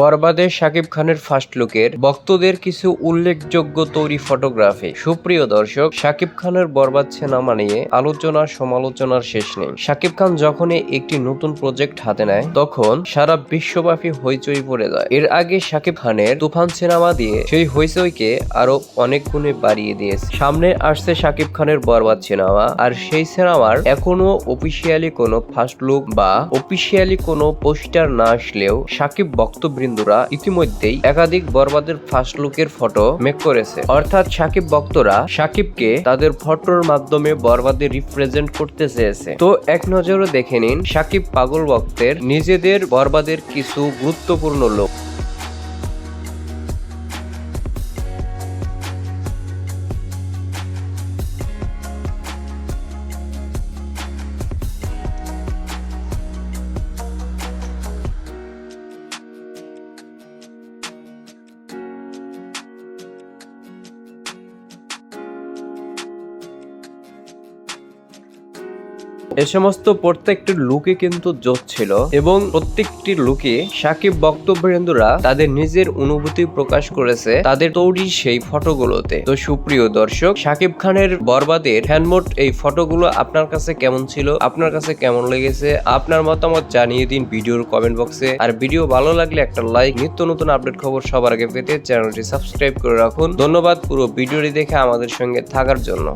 বরবাদে শাকিব খানের ফার্স্ট লুকের ভক্তদের কিছু উল্লেখযোগ্য তৈরি ফটোগ্রাফি সুপ্রিয় দর্শক, শাকিব খানের বরবাদ সিনেমা নিয়ে আলোচনা সমালোচনার শেষ নেই। শাকিব খান যখনই একটি নতুন প্রজেক্ট হাতে নেয়, তখন সারা বিশ্বব্যাপী হইচই পড়ে যায়। এর আগে শাকিব খানের তুফান সিনেমা দিয়ে সেই হইচইকে আরও অনেক গুণে বাড়িয়ে দিয়েছে। সামনে আসছে শাকিব খানের বরবাদ সিনেমা, আর সেই সিনেমার এখনও অফিসিয়ালি কোনো ফার্স্ট লুক বা অফিসিয়ালি কোনো পোস্টার না আসলেও সাকিব ভক্তবৃন্দরা ইতিমধ্যেই একাধিক বরবাদের ফার্স্ট লুকের ফটো মেক করেছে। অর্থাৎ সাকিব ভক্তরা সাকিবকে তাদের ফটোর মাধ্যমে বরবাদে রিপ্রেজেন্ট করতে চেয়েছে। তো এক নজরে দেখে নিন, সাকিব পাগল ভক্তের নিজেদের বরবাদের কিছু গুরুত্বপূর্ণ লোক এ সমস্ত প্রত্যেকটি লুকে কিন্তু জোট ছিল এবং প্রত্যেকটি লুকে সাকিব বক্তব্যেন্দুরা তাদের নিজের অনুভূতি প্রকাশ করেছে, তাদের তৈরি সেই ফটোগুলোতে। তো সুপ্রিয় দর্শক, সাকিব খানের বরবাদের হ্যান্ডমোট এই ফটোগুলো আপনার কাছে কেমন ছিল? আপনার কাছে কেমন লেগেছে? আপনার মতামত জানিয়ে দিন ভিডিওর কমেন্ট বক্সে। আর ভিডিও ভালো লাগলে একটা লাইক, নিত্য নতুন আপডেট খবর সবার আগে পেতে চ্যানেলটি সাবস্ক্রাইব করে রাখুন। ধন্যবাদ পুরো ভিডিওটি দেখে আমাদের সঙ্গে থাকার জন্য।